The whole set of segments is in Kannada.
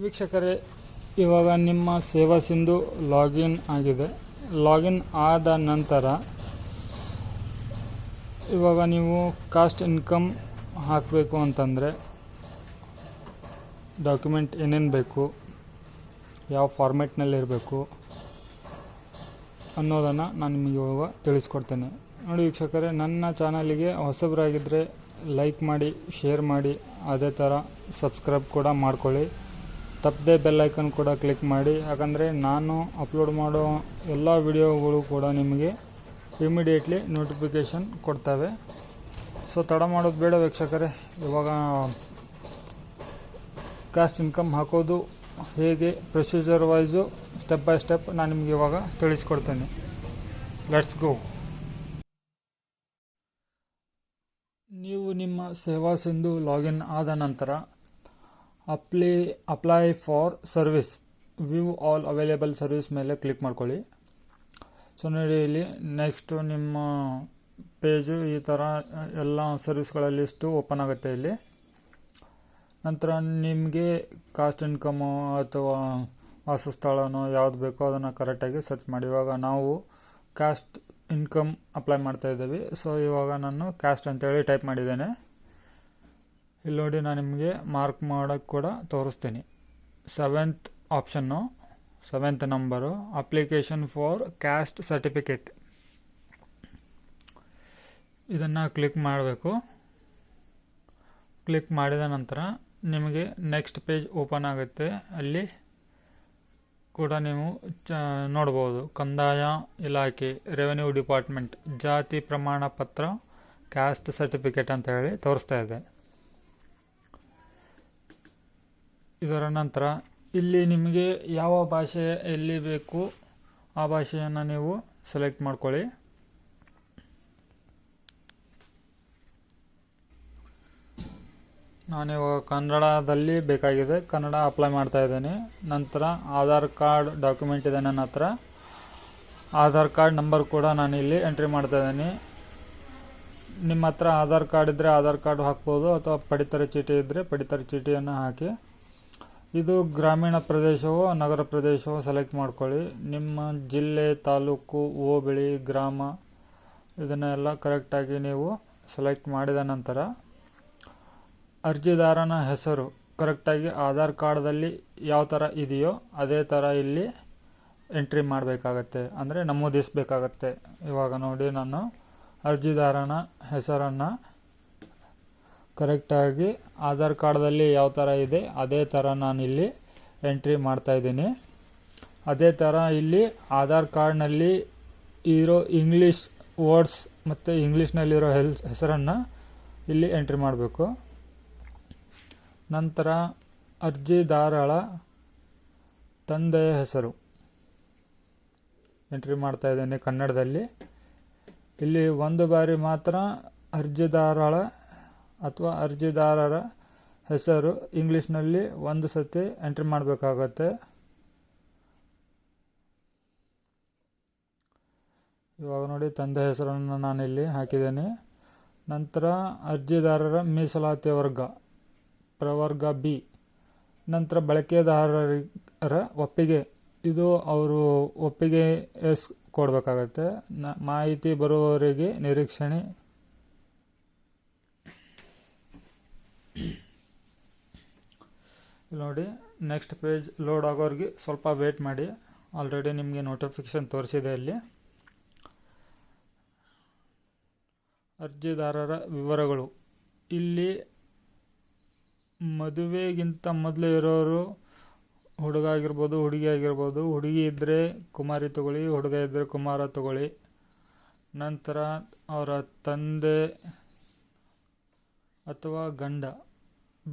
ವೀಕ್ಷಕರೇ, ಇವಾಗ ನಿಮ್ಮ ಸೇವಾ ಸಿಂಧು ಲಾಗಿನ್ ಆಗಿದೆ. ಲಾಗಿನ್ ಆದ ನಂತರ ಇವಾಗ ನೀವು ಕಾಸ್ಟ್ ಇನ್ಕಮ್ ಹಾಕಬೇಕು ಅಂತಂದರೆ ಡಾಕ್ಯುಮೆಂಟ್ ಏನೇನು ಬೇಕು, ಯಾವ ಫಾರ್ಮೆಟ್ನಲ್ಲಿ ಇರಬೇಕು ಅನ್ನೋದನ್ನು ನಾನು ನಿಮಗೆ ಇವಾಗ ತಿಳಿಸ್ಕೊಡ್ತೇನೆ. ನೋಡಿ ವೀಕ್ಷಕರೇ, ನನ್ನ ಚಾನಲಿಗೆ ಹೊಸಬರಾಗಿದ್ದರೆ ಲೈಕ್ ಮಾಡಿ, ಶೇರ್ ಮಾಡಿ, ಅದೇ ಥರ ಸಬ್ಸ್ಕ್ರೈಬ್ ಕೂಡ ಮಾಡ್ಕೊಳ್ಳಿ. ತಪ್ಪದೆ ಬೆಲ್ ಐಕನ್ ಕೂಡ ಕ್ಲಿಕ್ ಮಾಡಿ. ಯಾಕಂದರೆ ನಾನು ಅಪ್ಲೋಡ್ ಮಾಡೋ ಎಲ್ಲ ವಿಡಿಯೋಗಳು ಕೂಡ ನಿಮಗೆ ಇಮಿಡಿಯೇಟ್ಲಿ ನೋಟಿಫಿಕೇಷನ್ ಕೊಡ್ತವೆ. ಸೊ ತಡ ಮಾಡೋದು ಬೇಡ ವೀಕ್ಷಕರೇ. ಇವಾಗ ಕ್ಯಾಸ್ಟ್ ಇನ್ಕಮ್ ಹಾಕೋದು ಹೇಗೆ procedure wise step by step ನಾನು ನಿಮಗೆ ಇವಾಗ ತಿಳಿಸ್ಕೊಡ್ತೇನೆ. ಲೆಟ್ಸ್ ಗೋ ನೀವು ನಿಮ್ಮ ಸೇವಾ ಸಿಂಧು ಲಾಗಿನ್ ಆದ ನಂತರ apply apply for service view all available service ಮೇಲೆ ಕ್ಲಿಕ್ ಮಾಡ್ಕೊಳ್ಳಿ. ಸೊ ನೋಡಿ ಇಲ್ಲಿ ನೆಕ್ಸ್ಟು ನಿಮ್ಮ ಪೇಜು ಈ ಥರ ಎಲ್ಲ ಸರ್ವಿಸ್ಗಳ ಲಿಸ್ಟು ಓಪನ್ ಆಗುತ್ತೆ ಇಲ್ಲಿ. ನಂತರ ನಿಮಗೆ ಕಾಸ್ಟ್ ಇನ್ಕಮು ಅಥವಾ ವಾಸಸ್ಥಳನೋ ಯಾವ್ದು ಬೇಕೋ ಅದನ್ನು ಕರೆಕ್ಟಾಗಿ ಸರ್ಚ್ ಮಾಡಿ. ಇವಾಗ ನಾವು ಕಾಸ್ಟ್ ಇನ್ಕಮ್ ಅಪ್ಲೈ ಮಾಡ್ತಾ ಇದ್ದೀವಿ. ಸೊ ಇವಾಗ ನಾನು ಕ್ಯಾಸ್ಟ್ ಅಂತೇಳಿ ಟೈಪ್ ಮಾಡಿದ್ದೇನೆ. ಇಲ್ಲಿ ನೋಡಿ ನಾನು ನಿಮಗೆ ಮಾರ್ಕ್ ಮಾಡೋಕ್ಕೆ ಕೂಡ ತೋರಿಸ್ತೀನಿ. Seventh option seventh number application for caste certificate ಇದನ್ನು ಕ್ಲಿಕ್ ಮಾಡಬೇಕು. ಕ್ಲಿಕ್ ಮಾಡಿದ ನಂತರ ನಿಮಗೆ ನೆಕ್ಸ್ಟ್ ಪೇಜ್ ಓಪನ್ ಆಗುತ್ತೆ. ಅಲ್ಲಿ ಕೂಡ ನೀವು ಚ, ನೋಡ್ಬೋದು. ಕಂದಾಯ ಇಲಾಖೆ ರೆವೆನ್ಯೂ ಡಿಪಾರ್ಟ್ಮೆಂಟ್ ಜಾತಿ ಪ್ರಮಾಣ ಪತ್ರ ಕ್ಯಾಸ್ಟ್ ಸರ್ಟಿಫಿಕೇಟ್ ಅಂತ ಹೇಳಿ ತೋರಿಸ್ತಾ ಇದೆ. ಇದರ ನಂತರ, ಇಲ್ಲಿ ನಿಮಗೆ ಯಾವ ಭಾಷೆ ಎಲ್ಲಿ ಬೇಕು ಆ ಭಾಷೆಯನ್ನು ನೀವು ಸೆಲೆಕ್ಟ್ ಮಾಡ್ಕೊಳ್ಳಿ. ನಾನಿವಾಗ ಕನ್ನಡದಲ್ಲಿ ಬೇಕಾಗಿದೆ. ಕನ್ನಡ ಅಪ್ಲೈ ಮಾಡ್ತಾ ಇದ್ದೇನೆ. ನಂತರ ಆಧಾರ್ ಕಾರ್ಡ್ ಡಾಕ್ಯುಮೆಂಟ್ ಇದೆ ನನ್ನ ಹತ್ರ. ಆಧಾರ್ ಕಾರ್ಡ್ ನಂಬರ್ ಕೂಡ ನಾನು ಇಲ್ಲಿ ಎಂಟ್ರಿ ಮಾಡ್ತಾ ಇದ್ದೀನಿ. ನಿಮ್ಮ ಹತ್ರ ಆಧಾರ್ ಕಾರ್ಡ್ ಇದ್ದರೆ ಆಧಾರ್ ಕಾರ್ಡ್ ಹಾಕ್ಬೋದು ಅಥವಾ ಪಡಿತರ ಚೀಟಿ ಇದ್ದರೆ ಪಡಿತರ ಚೀಟಿಯನ್ನು ಹಾಕಿ. ಇದು ಗ್ರಾಮೀಣ ಪ್ರದೇಶವೋ, ನಗರ ಪ್ರದೇಶವೋ ಸೆಲೆಕ್ಟ್ ಮಾಡ್ಕೊಳ್ಳಿ. ನಿಮ್ಮ ಜಿಲ್ಲೆ, ತಾಲೂಕು, ಹೋಬಳಿ, ಗ್ರಾಮ, ಇದನ್ನೆಲ್ಲ ಕರೆಕ್ಟಾಗಿ ನೀವು ಸೆಲೆಕ್ಟ್ ಮಾಡಿದ ನಂತರ ಅರ್ಜಿದಾರನ ಹೆಸರು ಕರೆಕ್ಟಾಗಿ ಆಧಾರ್ ಕಾರ್ಡ್ದಲ್ಲಿ ಯಾವ ಥರ ಇದೆಯೋ ಅದೇ ಥರ ಇಲ್ಲಿ ಎಂಟ್ರಿ ಮಾಡಬೇಕಾಗತ್ತೆ. ಅಂದರೆ ನಮೂದಿಸಬೇಕಾಗತ್ತೆ. ಇವಾಗ ನೋಡಿ ನಾನು ಅರ್ಜಿದಾರನ ಹೆಸರನ್ನು ಕರೆಕ್ಟಾಗಿ ಆಧಾರ್ ಕಾರ್ಡ್ದಲ್ಲಿ ಯಾವ ಥರ ಇದೆ, ಅದೇ ಥರ ನಾನಿಲ್ಲಿ ಎಂಟ್ರಿ ಮಾಡ್ತಾ ಇದ್ದೀನಿ. ಅದೇ ಥರ ಇಲ್ಲಿ ಆಧಾರ್ ಕಾರ್ಡ್ನಲ್ಲಿ ಇರೋ ಇಂಗ್ಲೀಷ್ ವರ್ಡ್ಸ್ ಮತ್ತು ಇಂಗ್ಲೀಷ್ನಲ್ಲಿರೋ ಹೆಲ್, ಹೆಸರನ್ನು ಇಲ್ಲಿ ಎಂಟ್ರಿ ಮಾಡಬೇಕು. ನಂತರ ಅರ್ಜಿದಾರಳ ತಂದೆಯ ಹೆಸರು ಎಂಟ್ರಿ ಮಾಡ್ತಾ ಇದ್ದೇನೆ ಕನ್ನಡದಲ್ಲಿ. ಇಲ್ಲಿ ಒಂದು ಬಾರಿ ಮಾತ್ರ ಅರ್ಜಿದಾರಳ ಅಥವಾ ಅರ್ಜಿದಾರರ ಹೆಸರು ಇಂಗ್ಲೀಷ್ನಲ್ಲಿ ಒಂದು ಸತಿ ಎಂಟ್ರಿ ಮಾಡಬೇಕಾಗತ್ತೆ. ಇವಾಗ ನೋಡಿ ತಂದೆ ಹೆಸರನ್ನು ನಾನಿಲ್ಲಿ ಹಾಕಿದ್ದೇನೆ. ನಂತರ ಅರ್ಜಿದಾರರ ಮೀಸಲಾತಿ ವರ್ಗ, ಪ್ರವರ್ಗ ಬಿ. ನಂತರ ಬಳಕೆದಾರರ ಒಪ್ಪಿಗೆ, ಇದು ಅವರು ಒಪ್ಪಿಗೆ ಎಸ್ ಕೊಡಬೇಕಾಗತ್ತೆ. ಮಾಹಿತಿ ಬರುವವರಿಗೆ ನಿರೀಕ್ಷಣೆ ನೋಡಿ ನೆಕ್ಸ್ಟ್ ಪೇಜ್ ಲೋಡ್ ಆಗೋರಿಗೆ ಸ್ವಲ್ಪ ವೇಟ್ ಮಾಡಿ. ಆಲ್ರೆಡಿ ನಿಮಗೆ ನೋಟಿಫಿಕೇಶನ್ ತೋರಿಸಿದೆ ಇಲ್ಲಿ. ಅರ್ಜಿದಾರರ ವಿವರಗಳು. ಇಲ್ಲಿ ಮದುವೆಗಿಂತ ಮೊದಲು ಇರೋರು ಹುಡುಗ ಆಗಿರ್ಬೋದು, ಹುಡುಗಿ ಆಗಿರ್ಬೋದು, ಹುಡುಗಿ ಇದ್ದರೆ ಕುಮಾರಿ ತಗೊಳ್ಳಿ, ಹುಡುಗ ಇದ್ದರೆ ಕುಮಾರ ತಗೊಳ್ಳಿ. ನಂತರ ಅವರ ತಂದೆ ಅಥವಾ ಗಂಡ.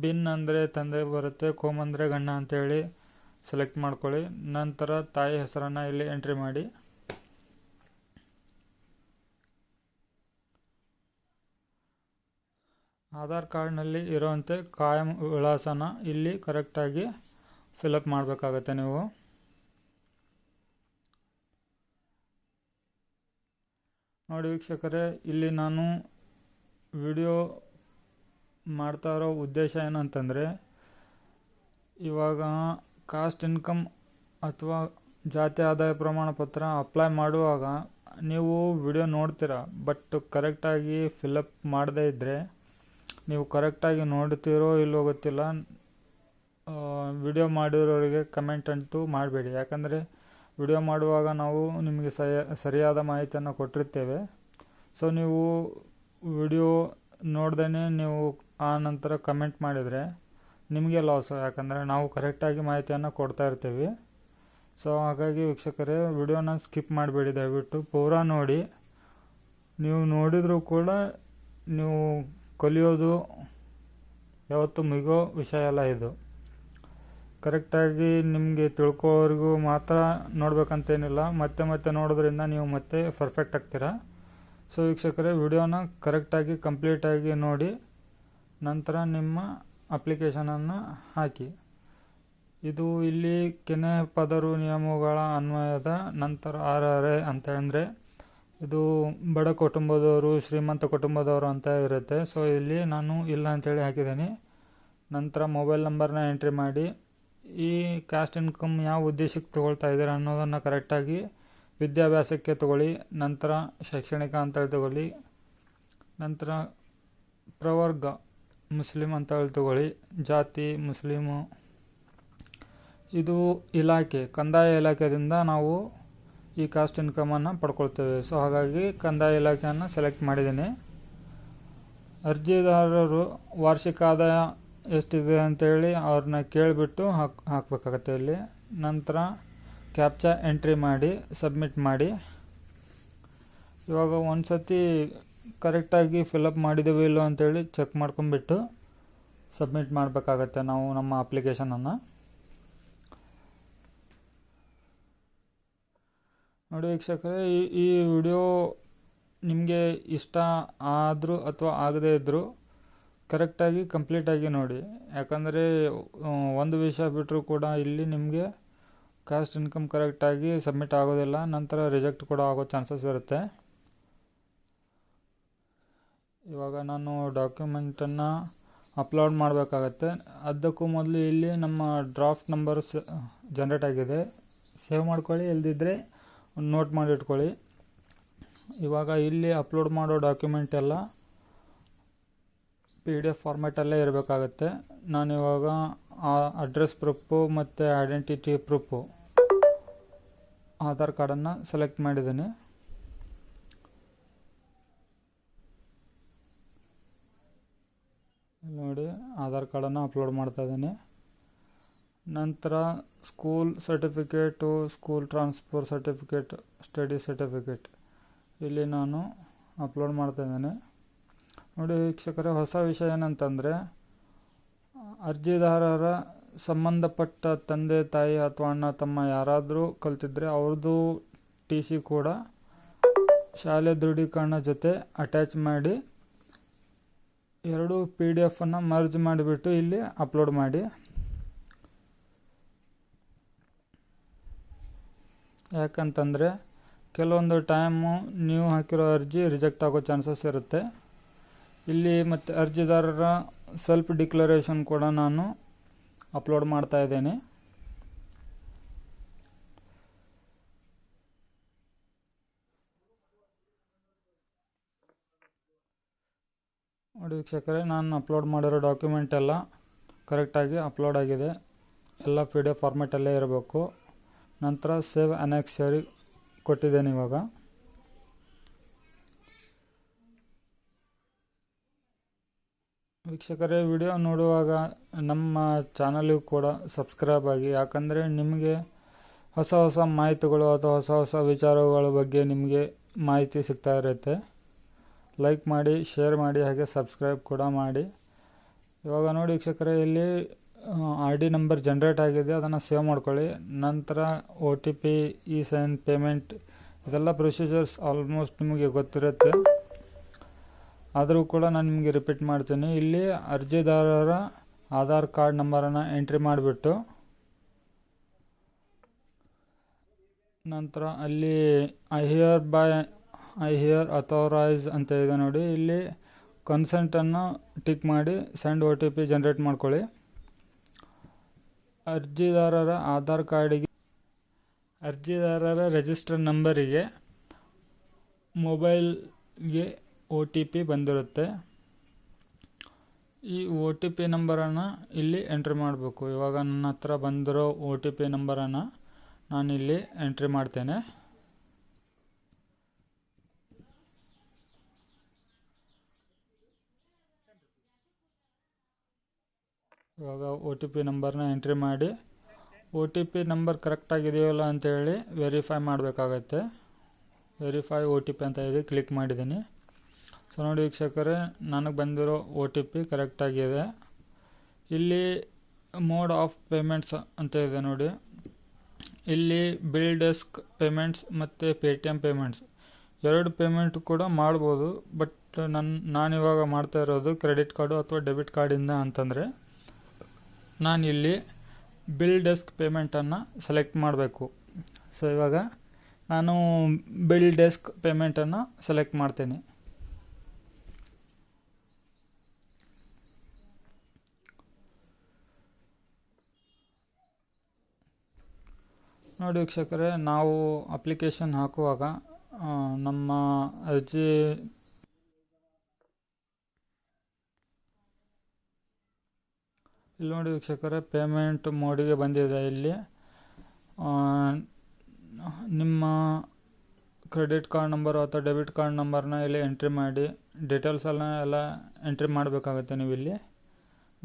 ಬಿನ್ ಅಂದರೆ ತಂದೆ ಬರುತ್ತೆ, ಕೋಮ್ ಅಂದರೆ ಗಂಡ ಅಂತೇಳಿ ಸೆಲೆಕ್ಟ್ ಮಾಡ್ಕೊಳ್ಳಿ. ನಂತರ ತಾಯಿ ಹೆಸರನ್ನು ಇಲ್ಲಿ ಎಂಟ್ರಿ ಮಾಡಿ. ಆಧಾರ್ ಕಾರ್ಡ್ನಲ್ಲಿ ಇರೋಂತೆ ಕಾಯಂ ವಿಳಾಸನ ಇಲ್ಲಿ ಕರೆಕ್ಟಾಗಿ ಫಿಲಪ್ ಮಾಡಬೇಕಾಗತ್ತೆ ನೀವು. ನೋಡಿ ವೀಕ್ಷಕರೇ, ಇಲ್ಲಿ ನಾನು ವಿಡಿಯೋ ಮಾಡ್ತಾ ಇರೋ ಉದ್ದೇಶ ಏನಂತಂದರೆ, ಇವಾಗ ಕಾಸ್ಟ್ ಇನ್ಕಮ್ ಅಥವಾ ಜಾತಿ ಆದಾಯ ಪ್ರಮಾಣ ಪತ್ರ ಅಪ್ಲೈ ಮಾಡುವಾಗ ನೀವು ವಿಡಿಯೋ ನೋಡ್ತೀರಾ ಬಟ್ ಕರೆಕ್ಟಾಗಿ ಫಿಲಪ್ ಮಾಡದೇ ಇದ್ದರೆ ನೀವು ಕರೆಕ್ಟಾಗಿ ನೋಡ್ತೀರೋ ಇಲ್ಲೋ ಗೊತ್ತಿಲ್ಲ ವಿಡಿಯೋ ಮಾಡಿರೋರಿಗೆ ಕಮೆಂಟ್ ಅಂತೂ ಮಾಡಬೇಡಿ. ಯಾಕಂದರೆ ವಿಡಿಯೋ ಮಾಡುವಾಗ ನಾವು ನಿಮಗೆ ಸರಿಯಾದ ಮಾಹಿತಿಯನ್ನು ಕೊಟ್ಟಿರ್ತೇವೆ. ಸೊ ನೀವು ವಿಡಿಯೋ ನೋಡ್ದೇ ನೀವು ಆ ನಂತರ ಕಮೆಂಟ್ ಮಾಡಿದರೆ, ನಿಮಗೆ ಲಾಸು ಯಾಕಂದರೆ ನಾವು ಕರೆಕ್ಟಾಗಿ ಮಾಹಿತಿಯನ್ನು ಕೊಡ್ತಾ ಇರ್ತೀವಿ. ಸೊ ಹಾಗಾಗಿ ವೀಕ್ಷಕರೇ, ವಿಡಿಯೋನ ಸ್ಕಿಪ್ ಮಾಡಬೇಡಿ ದಯವಿಟ್ಟು. ಪೂರಾ ನೋಡಿ. ನೀವು ನೋಡಿದರೂ ಕೂಡ ನೀವು ಕಲಿಯೋದು ಯಾವತ್ತು ಮಿಗೋ ವಿಷಯ ಅಲ್ಲ ಇದು. ಕರೆಕ್ಟಾಗಿ ನಿಮಗೆ ತಿಳ್ಕೋವರೆಗೂ ಮಾತ್ರ ನೋಡಬೇಕಂತೇನಿಲ್ಲ. ಮತ್ತೆ ಮತ್ತೆ ನೋಡೋದ್ರಿಂದ ನೀವು ಮತ್ತೆ ಪರ್ಫೆಕ್ಟ್ ಆಗ್ತೀರಾ. ಸೊ ವೀಕ್ಷಕರೇ, ವಿಡಿಯೋನ ಕರೆಕ್ಟಾಗಿ ಕಂಪ್ಲೀಟಾಗಿ ನೋಡಿ. ನಂತರ ನಿಮ್ಮ ಅಪ್ಲಿಕೇಶನನ್ನು ಹಾಕಿ. ಇದು ಇಲ್ಲಿ ಕೆನೆ ಪದರು ನಿಯಮಗಳ ಅನ್ವಯದ ನಂತರ ಆರ್ ಆರ್ ಎ ಅಂತ ಅಂದರೆ ಇದು ಬಡ ಕುಟುಂಬದವರು, ಶ್ರೀಮಂತ ಕುಟುಂಬದವರು ಅಂತ ಇರುತ್ತೆ. ಸೊ ಇಲ್ಲಿ ನಾನು ಇಲ್ಲ ಅಂತೇಳಿ ಹಾಕಿದ್ದೀನಿ. ನಂತರ ಮೊಬೈಲ್ ನಂಬರ್ನ ಎಂಟ್ರಿ ಮಾಡಿ. ಈ ಕ್ಯಾಸ್ಟ್ ಇನ್ಕಮ್ ಯಾವ ಉದ್ದೇಶಕ್ಕೆ ತೊಗೊಳ್ತಾ ಇದ್ದೀರ ಅನ್ನೋದನ್ನು ಕರೆಕ್ಟಾಗಿ ವಿದ್ಯಾಭ್ಯಾಸಕ್ಕೆ ತಗೊಳ್ಳಿ. ನಂತರ ಶೈಕ್ಷಣಿಕ ಅಂತೇಳಿ ತಗೊಳ್ಳಿ. ನಂತರ ಪ್ರವರ್ಗ. ಮುಸ್ಲಿಂ ಅಂತೇಳಿ ತಗೊಳ್ಳಿ ಜಾತಿ ಮುಸ್ಲಿಮು ಇದು ಇಲಾಖೆ, ಕಂದಾಯ ಇಲಾಖೆಯಿಂದ ನಾವು ಈ ಕಾಸ್ಟ್ ಇನ್ಕಮನ್ನು ಪಡ್ಕೊಳ್ತೇವೆ. ಸೊ ಹಾಗಾಗಿ ಕಂದಾಯ ಇಲಾಖೆಯನ್ನು ಸೆಲೆಕ್ಟ್ ಮಾಡಿದ್ದೀನಿ. ಅರ್ಜಿದಾರರು ವಾರ್ಷಿಕ ಆದಾಯ ಎಷ್ಟಿದೆ ಅಂತೇಳಿ ಅವ್ರನ್ನ ಕೇಳಿಬಿಟ್ಟು ಹಾಕ್, ಹಾಕಬೇಕಾಗತ್ತೆ ಇಲ್ಲಿ. ನಂತರ ಕ್ಯಾಪ್ಚಾ ಎಂಟ್ರಿ ಮಾಡಿ, ಸಬ್ಮಿಟ್ ಮಾಡಿ. ಇವಾಗ ಒಂದು ಸತಿ ಕರೆಕ್ಟಾಗಿ ಫಿಲಪ್ ಮಾಡಿದ್ದೇವೆ ಇಲ್ಲೋ ಅಂತೇಳಿ ಚೆಕ್ ಮಾಡ್ಕೊಂಬಿಟ್ಟು ಸಬ್ಮಿಟ್ ಮಾಡಬೇಕಾಗತ್ತೆ ನಾವು ನಮ್ಮ ಅಪ್ಲಿಕೇಶನನ್ನು ನೋಡಿ ವೀಕ್ಷಕರೇ, ಈ ಈ ವಿಡಿಯೋ ನಿಮಗೆ ಇಷ್ಟ ಆದರೂ ಅಥವಾ ಆಗದೇ ಇದ್ದರೂ ಕರೆಕ್ಟಾಗಿ ಕಂಪ್ಲೀಟಾಗಿ ನೋಡಿ. ಯಾಕಂದರೆ ಒಂದು ವಿಷಯ ಬಿಟ್ಟರೂ ಕೂಡ ಇಲ್ಲಿ ನಿಮಗೆ ಕಾಸ್ಟ್ ಇನ್ಕಮ್ ಕರೆಕ್ಟಾಗಿ ಸಬ್ಮಿಟ್ ಆಗೋದಿಲ್ಲ, ನಂತರ ರಿಜೆಕ್ಟ್ ಕೂಡ ಆಗೋ ಚಾನ್ಸಸ್ ಇರುತ್ತೆ. ಇವಾಗ ನಾನು ಡಾಕ್ಯುಮೆಂಟನ್ನು ಅಪ್ಲೋಡ್ ಮಾಡಬೇಕಾಗತ್ತೆ. ಅದಕ್ಕೂ ಮೊದಲು ಇಲ್ಲಿ ನಮ್ಮ ಡ್ರಾಫ್ಟ್ ನಂಬರ್ ಜನ್ರೇಟ್ ಆಗಿದೆ. ಸೇವ್ ಮಾಡ್ಕೊಳ್ಳಿ ಇಲ್ದಿದ್ದರೆ ನೋಟ್ ಮಾಡಿ ಇಟ್ಕೊಳ್ಳಿ ಇವಾಗ ಇಲ್ಲಿ ಅಪ್ಲೋಡ್ ಮಾಡೋ ಡಾಕ್ಯುಮೆಂಟ್ ಎಲ್ಲ ಪಿ ಡಿ ಎಫ್ ಫಾರ್ಮ್ಯಾಟಲ್ಲೇ ಇರಬೇಕಾಗತ್ತೆ. ನಾನಿವಾಗ ಅಡ್ರೆಸ್ ಪ್ರೂಫು ಮತ್ತು ಐಡೆಂಟಿಟಿ ಪ್ರೂಫು ಆಧಾರ್ ಕಾರ್ಡನ್ನು ಸೆಲೆಕ್ಟ್ ಮಾಡಿದ್ದೀನಿ. ನೋಡಿ ಆಧಾರ್ ಕಾರ್ಡನ್ನು ಅಪ್ಲೋಡ್ ಮಾಡ್ತಾ ಇದ್ದೀನಿ. ನಂತರ school certificate, school transfer certificate, study certificate ಇಲ್ಲಿ ನಾನು ಅಪ್ಲೋಡ್ ಮಾಡ್ತಾ ಇದ್ದೇನೆ. ನೋಡಿ ವೀಕ್ಷಕರೇ, ಹೊಸ ವಿಷಯ ಏನಂತಂದರೆ, ಅರ್ಜಿದಾರರ ಸಂಬಂಧಪಟ್ಟ ತಂದೆ, ತಾಯಿ ಅಥವಾ ಅಣ್ಣ, ತಮ್ಮ ಯಾರಾದರೂ ಕಲ್ತಿದ್ರೆ ಅವ್ರದ್ದು ಟಿ ಸಿ ಕೂಡ ಶಾಲೆ ದೃಢೀಕರಣ ಜೊತೆ ಅಟ್ಯಾಚ್ ಮಾಡಿ ಎರಡು ಪಿ ಡಿ ಎಫನ್ನು ಮರ್ಜ್ ಮಾಡಿಬಿಟ್ಟು ಇಲ್ಲಿ ಅಪ್ಲೋಡ್ ಮಾಡಿ. ಯಾಕಂತಂದರೆ ಕೆಲವೊಂದು ಟೈಮು ನೀವು ಹಾಕಿರೋ ಅರ್ಜಿ ರಿಜೆಕ್ಟ್ ಆಗೋ ಚಾನ್ಸಸ್ ಇರುತ್ತೆ. ಇಲ್ಲಿ ಮತ್ತು ಅರ್ಜಿದಾರರ ಸೆಲ್ಫ್ ಡಿಕ್ಲರೇಷನ್ ಕೂಡ ನಾನು ಅಪ್ಲೋಡ್ ಮಾಡ್ತಾ ಇದ್ದೇನೆ. ನೋಡಿ ವೀಕ್ಷಕರೇ, ನಾನು ಅಪ್ಲೋಡ್ ಮಾಡಿರೋ ಡಾಕ್ಯುಮೆಂಟ್ ಎಲ್ಲ ಕರೆಕ್ಟಾಗಿ ಅಪ್ಲೋಡ್ ಆಗಿದೆ. ಎಲ್ಲ ಪಿ ಡಿ ಎಫ್ ಫಾರ್ಮೆಟಲ್ಲೇ ಇರಬೇಕು. ನಂತರ ಸೇವ್ ಅನೆಕ್ಸರಿ ಕೊಟ್ಟಿದ್ದೇನೆ ಇವಾಗ. ವೀಕ್ಷಕರೇ ವಿಡಿಯೋ ನೋಡುವಾಗ ನಮ್ಮ ಚಾನಲಿಗೂ ಕೂಡ ಸಬ್ಸ್ಕ್ರೈಬ್ ಆಗಿ, ಯಾಕಂದರೆ ನಿಮಗೆ ಹೊಸ ಹೊಸ ಮಾಹಿತಿಗಳು ಅಥವಾ ಹೊಸ ಹೊಸ ವಿಚಾರಗಳ ಬಗ್ಗೆ ನಿಮಗೆ ಮಾಹಿತಿ ಸಿಗ್ತಾ ಇರುತ್ತೆ. ಲೈಕ್ ಮಾಡಿ ಶೇರ್ ಮಾಡಿ, ಹಾಗೆ ಸಬ್ಸ್ಕ್ರೈಬ್ ಕೂಡ ಮಾಡಿ. ಇವಾಗ ನೋಡಿ ವೀಕ್ಷಕರೇ, ಇಲ್ಲಿ ಆರ್ ಡಿ ನಂಬರ್ ಜನ್ರೇಟ್ ಆಗಿದೆ. ಅದನ್ನು ಸೇವ್ ಮಾಡ್ಕೊಳ್ಳಿ. ನಂತರ O T P e sign payment ಇದೆಲ್ಲ ಪ್ರೊಸೀಜರ್ಸ್ ಆಲ್ಮೋಸ್ಟ್ ನಿಮಗೆ ಗೊತ್ತಿರುತ್ತೆ. ಆದರೂ ಕೂಡ ನಾನು ನಿಮಗೆ ರಿಪೀಟ್ ಮಾಡ್ತೀನಿ. ಇಲ್ಲಿ ಅರ್ಜಿದಾರರ ಆಧಾರ್ ಕಾರ್ಡ್ ನಂಬರನ್ನು ಎಂಟ್ರಿ ಮಾಡಿಬಿಟ್ಟು, ನಂತರ ಅಲ್ಲಿ I hereby I here authorise ಅಂತ ಇದೆ ನೋಡಿ. ಇಲ್ಲಿ ಕನ್ಸೆಂಟನ್ನು ಟಿಕ್ ಮಾಡಿ send O T P generate ಮಾಡ್ಕೊಳ್ಳಿ. ಅರ್ಜಿದಾರರ ಆಧಾರ್ ಕಾರ್ಡಿಗೆ ಅರ್ಜಿದಾರರ ರಿಜಿಸ್ಟರ್ ನಂಬರಿಗೆ ಮೊಬೈಲ್ಗೆ ಒ ಟಿ ಪಿ ಬಂದಿರುತ್ತೆ. ಈ ಒ ಟಿ ಪಿ ನಂಬರನ್ನು ಇಲ್ಲಿ ಎಂಟ್ರಿ ಮಾಡಬೇಕು. ಇವಾಗ ನನ್ನ ಹತ್ರ ಬಂದಿರೋ ಒ ಟಿ ಪಿ ನಂಬರನ್ನು ನಾನಿಲ್ಲಿ ಎಂಟ್ರಿ ಮಾಡ್ತೇನೆ. ಇವಾಗ ಒ ಟಿ ಪಿ ನಂಬರ್ನ ಎಂಟ್ರಿ ಮಾಡಿ ಒ ಟಿ ಪಿ ನಂಬರ್ ಕರೆಕ್ಟಾಗಿದೆಯಲ್ಲ ಅಂತೇಳಿ ವೆರಿಫೈ ಮಾಡಬೇಕಾಗತ್ತೆ. ವೆರಿಫೈ ಒ ಟಿ ಪಿ ಅಂತ ಇದೆ ಕ್ಲಿಕ್ ಮಾಡಿದ್ದೀನಿ. ಸೊ ನೋಡಿ ವೀಕ್ಷಕರೇ, ನನಗೆ ಬಂದಿರೋ ಒ ಟಿ ಪಿ ಕರೆಕ್ಟಾಗಿದೆ ಇಲ್ಲಿ ಮೋಡ್ ಆಫ್ ಪೇಮೆಂಟ್ಸ್ ಅಂತ ಇದೆ ನೋಡಿ. ಇಲ್ಲಿ ಬಿಲ್ ಡೆಸ್ಕ್ ಪೇಮೆಂಟ್ಸ್ ಮತ್ತು ಪೇ ಟಿ ಎಂ ಪೇಮೆಂಟ್ಸ್ ಎರಡು ಪೇಮೆಂಟ್ ಕೂಡ ಮಾಡ್ಬೋದು ಬಟ್ ನನ್ನ ನಾನಿವಾಗ ಮಾಡ್ತಾ ಇರೋದು ಕ್ರೆಡಿಟ್ ಕಾರ್ಡು ಅಥವಾ ಡೆಬಿಟ್ ಕಾರ್ಡಿಂದ ಅಂತಂದರೆ ನಾನಿಲ್ಲಿ ಬಿಲ್ ಡೆಸ್ಕ್ ಪೇಮೆಂಟನ್ನು ಸೆಲೆಕ್ಟ್ ಮಾಡಬೇಕು. ಸೊ ಇವಾಗ ನಾನು ಬಿಲ್ ಡೆಸ್ಕ್ ಪೇಮೆಂಟನ್ನು ಸೆಲೆಕ್ಟ್ ಮಾಡ್ತೇನೆ. ನೋಡಿ ವೀಕ್ಷಕರೇ, ನಾವು ಅಪ್ಲಿಕೇಶನ್ ಹಾಕುವಾಗ ನಮ್ಮ ಅರ್ಜಿ ಇಲ್ಲಿ ನೋಡಿ ವೀಕ್ಷಕರೇ ಪೇಮೆಂಟ್ ಮೋಡಿಗೆ ಬಂದಿದೆ ಇಲ್ಲಿ. ನಿಮ್ಮ ಕ್ರೆಡಿಟ್ ಕಾರ್ಡ್ ನಂಬರು ಅಥವಾ ಡೆಬಿಟ್ ಕಾರ್ಡ್ ನಂಬರ್ನ ಇಲ್ಲಿ ಎಂಟ್ರಿ ಮಾಡಿ ಡೀಟೇಲ್ಸ್ ಎಲ್ಲ ಎಲ್ಲ ಎಂಟ್ರಿ ಮಾಡಬೇಕಾಗುತ್ತೆ ನೀವು ಇಲ್ಲಿ.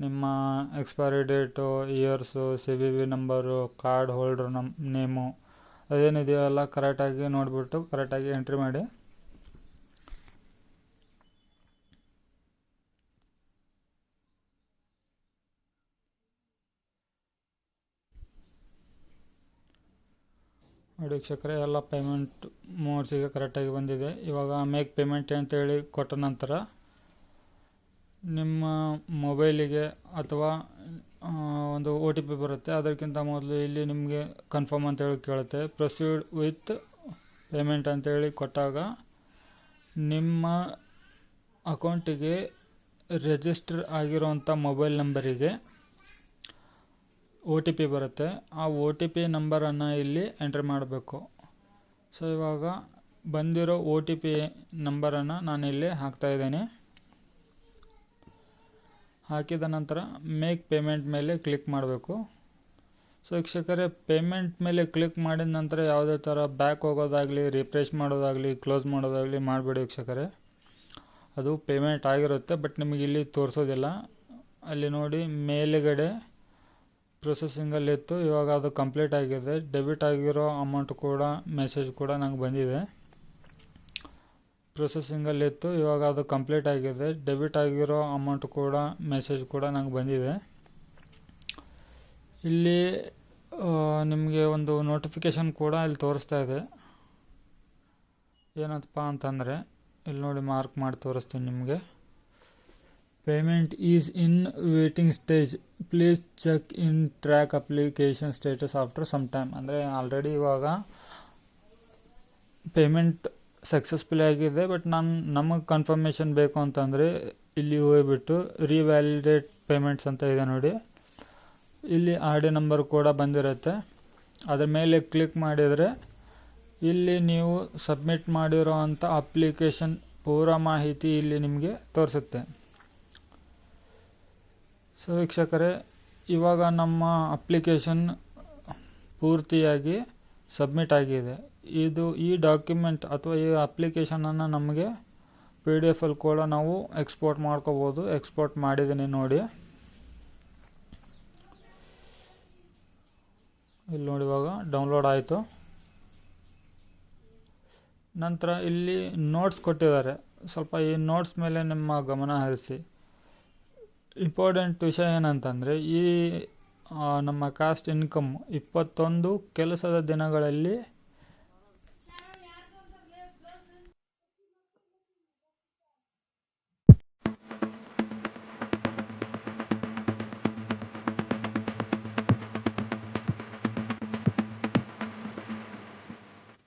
ನಿಮ್ಮ expiry date years C V V number card holder ನಮ್ಮ ನೇಮು ಅದೇನಿದೆಯೋ ಎಲ್ಲ ಕರೆಕ್ಟಾಗಿ ನೋಡಿಬಿಟ್ಟು ಕರೆಕ್ಟಾಗಿ ಎಂಟ್ರಿ ಮಾಡಿ. ನೋಡಿ ವೀಕ್ಷಕರೇ, ಎಲ್ಲ ಪೇಮೆಂಟ್ ಮೋಡ್ಸಿಗೆ ಕರೆಕ್ಟಾಗಿ ಬಂದಿದೆ. ಇವಾಗ ಮೇಕ್ ಪೇಮೆಂಟ್ ಅಂತೇಳಿ ಕೊಟ್ಟ ನಂತರ ನಿಮ್ಮ ಮೊಬೈಲಿಗೆ ಅಥವಾ ಒಂದು ಒ ಟಿ ಪಿ ಬರುತ್ತೆ. ಅದಕ್ಕಿಂತ ಮೊದಲು ಇಲ್ಲಿ ನಿಮಗೆ ಕನ್ಫರ್ಮ್ ಅಂತೇಳಿ ಕೇಳುತ್ತೆ. ಪ್ರೊಸೀಡ್ ವಿತ್ ಪೇಮೆಂಟ್ ಅಂತೇಳಿ ಕೊಟ್ಟಾಗ ನಿಮ್ಮ ಅಕೌಂಟಿಗೆ ರಿಜಿಸ್ಟರ್ ಆಗಿರೋಂಥ ಮೊಬೈಲ್ ನಂಬರಿಗೆ ಒ ಟಿ ಪಿ ಬರುತ್ತೆ. ಆ ಒ ಟಿ ಪಿ ನಂಬರನ್ನು ಇಲ್ಲಿ ಎಂಟ್ರಿ ಮಾಡಬೇಕು. ಸೊ ಇವಾಗ ಬಂದಿರೋ ಒ ಟಿ ಪಿ ನಂಬರನ್ನು ನಾನಿಲ್ಲಿ ಹಾಕ್ತಾಯಿದ್ದೀನಿ ಹಾಕಿದ ನಂತರ ಮೇಕ್ ಪೇಮೆಂಟ್ ಮೇಲೆ ಕ್ಲಿಕ್ ಮಾಡಬೇಕು. ಸೊ ವೀಕ್ಷಕರೇ ಪೇಮೆಂಟ್ ಮೇಲೆ ಕ್ಲಿಕ್ ಮಾಡಿದ ನಂತರ ಯಾವುದೇ ಥರ ಬ್ಯಾಕ್ ಹೋಗೋದಾಗಲಿ ರಿಫ್ರೆಶ್ ಮಾಡೋದಾಗಲಿ ಕ್ಲೋಸ್ ಮಾಡೋದಾಗಲಿ ಮಾಡಬೇಡಿ ವೀಕ್ಷಕರೇ. ಅದು ಪೇಮೆಂಟ್ ಆಗಿರುತ್ತೆ ಬಟ್ ನಿಮಗೆ ಇಲ್ಲಿ ತೋರಿಸೋದಿಲ್ಲ. ಅಲ್ಲಿ ನೋಡಿ ಮೇಲುಗಡೆ ಪ್ರೊಸೆಸಿಂಗಲ್ಲಿತ್ತು ಇವಾಗ ಅದು ಕಂಪ್ಲೀಟ್ ಆಗಿದೆ. ಡೆಬಿಟ್ ಆಗಿರೋ ಅಮೌಂಟ್ ಕೂಡ ಮೆಸೇಜ್ ಕೂಡ ನಂಗೆ ಬಂದಿದೆ. ಪ್ರೊಸೆಸಿಂಗಲ್ಲಿತ್ತು ಇವಾಗ ಅದು ಕಂಪ್ಲೀಟ್ ಆಗಿದೆ. ಡೆಬಿಟ್ ಆಗಿರೋ ಅಮೌಂಟ್ ಕೂಡ ಮೆಸೇಜ್ ಕೂಡ ನಂಗೆ ಬಂದಿದೆ. ಇಲ್ಲಿ ನಿಮಗೆ ಒಂದು ನೋಟಿಫಿಕೇಷನ್ ಕೂಡ ಇಲ್ಲಿ ತೋರಿಸ್ತಾ ಇದೆ. ಏನಪ್ಪ ಅಂತಂದರೆ, ಇಲ್ಲಿ ನೋಡಿ ಮಾರ್ಕ್ ಮಾಡಿ ತೋರಿಸ್ತೀನಿ ನಿಮಗೆ. Payment is in waiting stage please check in track application status after some time ಅಂದರೆ ಆಲ್ರೆಡಿ ಇವಾಗ ಪೇಮೆಂಟ್ ಸಕ್ಸಸ್ಫುಲ್ ಆಗಿದೆ ಬಟ್ ನಾನು ನಮಗೆ ಕನ್ಫರ್ಮೇಷನ್ ಬೇಕು ಅಂತಂದರೆ ಇಲ್ಲಿ ಹೋಗಿಬಿಟ್ಟು ರಿವ್ಯಾಲಿಡೇಟ್ ಪೇಮೆಂಟ್ಸ್ ಅಂತ ಇದೆ ನೋಡಿ. ಇಲ್ಲಿ ಆರ್ ಡಿ ನಂಬರ್ ಕೂಡ ಬಂದಿರುತ್ತೆ. ಅದ್ರ ಮೇಲೆ ಕ್ಲಿಕ್ ಮಾಡಿದರೆ ಇಲ್ಲಿ ನೀವು ಸಬ್ಮಿಟ್ ಮಾಡಿರೋ ಅಂಥ ಅಪ್ಲಿಕೇಶನ್ ಪೂರ ಮಾಹಿತಿ ಇಲ್ಲಿ ನಿಮಗೆ ತೋರಿಸುತ್ತೆ. ಸೊ ವೀಕ್ಷಕರೇ, ಇವಾಗ ನಮ್ಮ ಅಪ್ಲಿಕೇಶನ್ ಪೂರ್ತಿಯಾಗಿ ಸಬ್ಮಿಟ್ ಆಗಿದೆ. ಇದು ಈ ಡಾಕ್ಯುಮೆಂಟ್ ಅಥವಾ ಈ ಅಪ್ಲಿಕೇಶನನ್ನು ನಮಗೆ ಪಿ ಡಿ ಎಫಲ್ಲಿ ಕೂಡ ನಾವು ಎಕ್ಸ್ಪೋರ್ಟ್ ಮಾಡ್ಕೋಬೋದು. ಎಕ್ಸ್ಪೋರ್ಟ್ ಮಾಡಿದ್ದೀನಿ ನೋಡಿ. ಇಲ್ಲಿ ನೋಡಿ ಇವಾಗ ಡೌನ್ಲೋಡ್ ಆಯಿತು. ನಂತರ ಇಲ್ಲಿ ನೋಟ್ಸ್ ಕೊಟ್ಟಿದ್ದಾರೆ. ಸ್ವಲ್ಪ ಈ ನೋಟ್ಸ್ ಮೇಲೆ ನಿಮ್ಮ ಗಮನ ಹರಿಸಿ. ಇಂಪಾರ್ಟೆಂಟ್ ವಿಷಯ ಏನಂತಂದರೆ ಈ ನಮ್ಮ ಕಾಸ್ಟ್ ಇನ್ಕಮ್ ಇಪ್ಪತ್ತೊಂದು ಕೆಲಸದ ದಿನಗಳಲ್ಲಿ